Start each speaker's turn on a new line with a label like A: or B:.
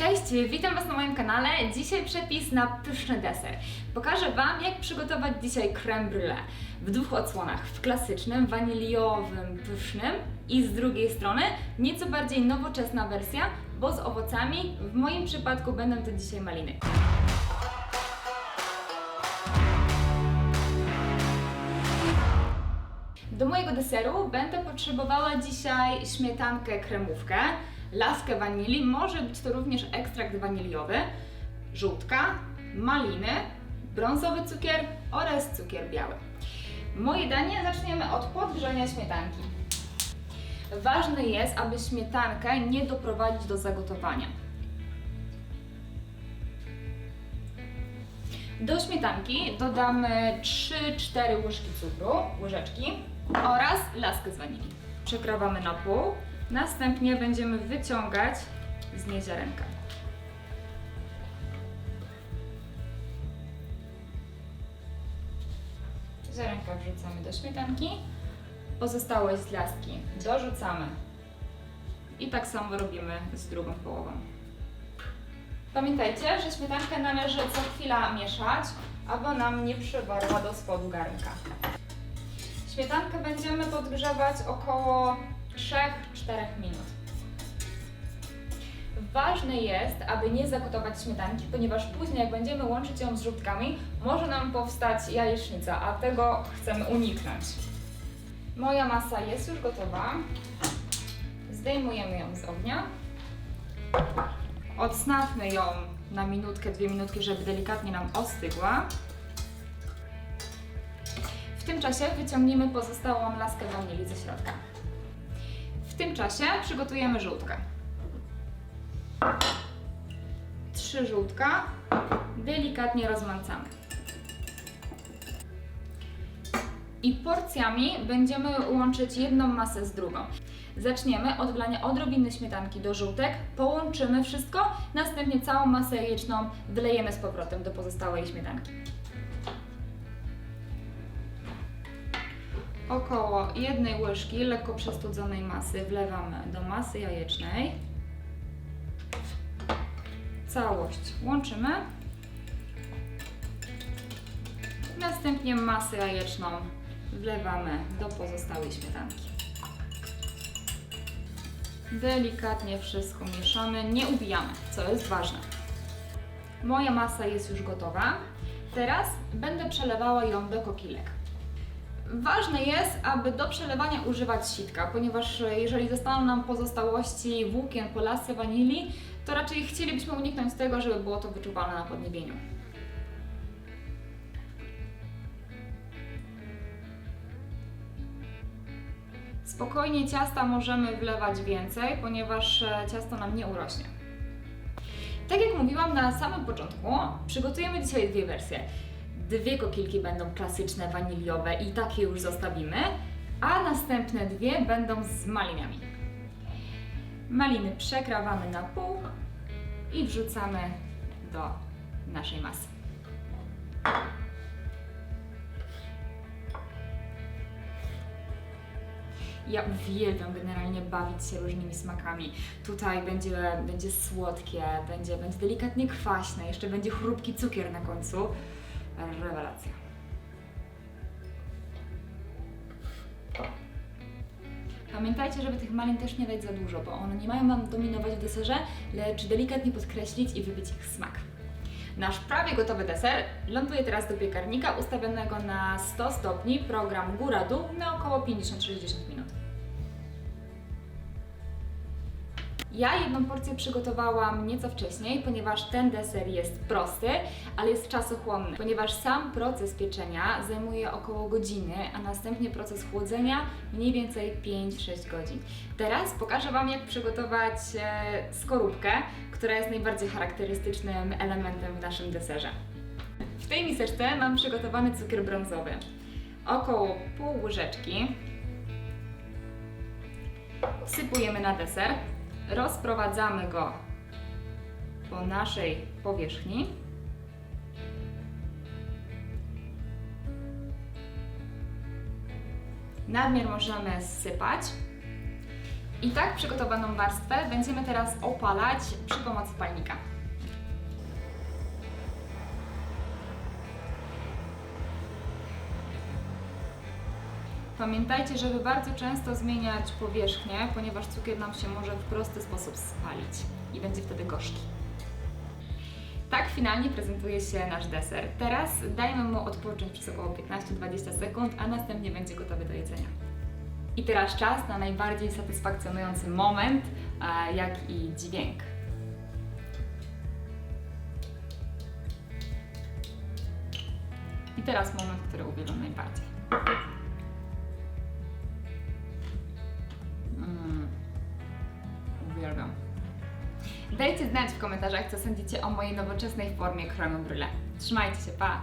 A: Cześć, witam Was na moim kanale. Dzisiaj przepis na pyszny deser. Pokażę Wam, jak przygotować dzisiaj creme brulee w dwóch odsłonach. W klasycznym, waniliowym, pysznym i z drugiej strony nieco bardziej nowoczesna wersja, bo z owocami. W moim przypadku będą to dzisiaj maliny. Do mojego deseru będę potrzebowała dzisiaj śmietankę kremówkę, laskę wanilii, może być to również ekstrakt waniliowy, żółtka, maliny, brązowy cukier oraz cukier biały. Moje danie zaczniemy od podgrzania śmietanki. Ważne jest, aby śmietankę nie doprowadzić do zagotowania. Do śmietanki dodamy 3-4 łyżki cukru, łyżeczki oraz laskę z wanilii. Przekrawamy na pół, następnie będziemy wyciągać z niej ziarenka. Ziarenka wrzucamy do śmietanki, pozostałość z laski dorzucamy i tak samo robimy z drugą połową. Pamiętajcie, że śmietankę należy co chwila mieszać, aby nam nie przywarła do spodu garnka. Śmietankę będziemy podgrzewać około 3-4 minut. Ważne jest, aby nie zagotować śmietanki, ponieważ później jak będziemy łączyć ją z żółtkami, może nam powstać jajecznica, a tego chcemy uniknąć. Moja masa jest już gotowa. Zdejmujemy ją z ognia. Odsnawmy ją na minutkę, dwie minutki, żeby delikatnie nam ostygła. W tym czasie wyciągniemy pozostałą laskę wanilii ze środka. Tym czasie przygotujemy żółtkę. Trzy żółtka delikatnie rozmącamy. I porcjami będziemy łączyć jedną masę z drugą. Zaczniemy od wlania odrobiny śmietanki do żółtek, połączymy wszystko, następnie całą masę jajeczną wylejemy z powrotem do pozostałej śmietanki. Około jednej łyżki lekko przestudzonej masy wlewamy do masy jajecznej. Całość łączymy. Następnie masę jajeczną wlewamy do pozostałej śmietanki. Delikatnie wszystko mieszamy, nie ubijamy, co jest ważne. Moja masa jest już gotowa. Teraz będę przelewała ją do kokilek. Ważne jest, aby do przelewania używać sitka, ponieważ jeżeli zostaną nam pozostałości włókien po lasce wanilii, to raczej chcielibyśmy uniknąć tego, żeby było to wyczuwalne na podniebieniu. Spokojnie ciasta możemy wlewać więcej, ponieważ e, ciasto nam nie urośnie. Tak jak mówiłam na samym początku, przygotujemy dzisiaj dwie wersje. Dwie kokilki będą klasyczne, waniliowe i takie już zostawimy, a następne dwie będą z malinami. Maliny przekrawamy na pół i wrzucamy do naszej masy. Ja uwielbiam generalnie bawić się różnymi smakami. Tutaj będzie, będzie słodkie, będzie, będzie delikatnie kwaśne, jeszcze będzie chrupki cukier na końcu. Rewelacja. Pamiętajcie, żeby tych malin też nie dać za dużo, bo one nie mają Wam dominować w deserze, lecz delikatnie podkreślić i wybić ich smak. Nasz prawie gotowy deser ląduje teraz do piekarnika ustawionego na 100 stopni, program góra-dół na około 50-60 minut. Ja jedną porcję przygotowałam nieco wcześniej, ponieważ ten deser jest prosty, ale jest czasochłonny, ponieważ sam proces pieczenia zajmuje około godziny, a następnie proces chłodzenia mniej więcej 5-6 godzin. Teraz pokażę Wam, jak przygotować e, skorupkę, która jest najbardziej charakterystycznym elementem w naszym deserze. W tej miseczce mam przygotowany cukier brązowy. Około pół łyżeczki wsypujemy na deser, rozprowadzamy go po naszej powierzchni. Nadmiar możemy zsypać I tak przygotowaną warstwę będziemy teraz opalać przy pomocy palnika. Pamiętajcie, żeby bardzo często zmieniać powierzchnię, ponieważ cukier nam się może w prosty sposób spalić i będzie wtedy gorzki. Tak finalnie prezentuje się nasz deser. Teraz dajmy mu odpocząć przez około 15-20 sekund, a następnie będzie gotowy do jedzenia. I teraz czas na najbardziej satysfakcjonujący moment, e, jak i dźwięk. I teraz moment, który uwielbiam najbardziej. Uwielbiam. Dajcie znać w komentarzach, co sądzicie o mojej nowoczesnej formie creme brulee. Trzymajcie się, pa!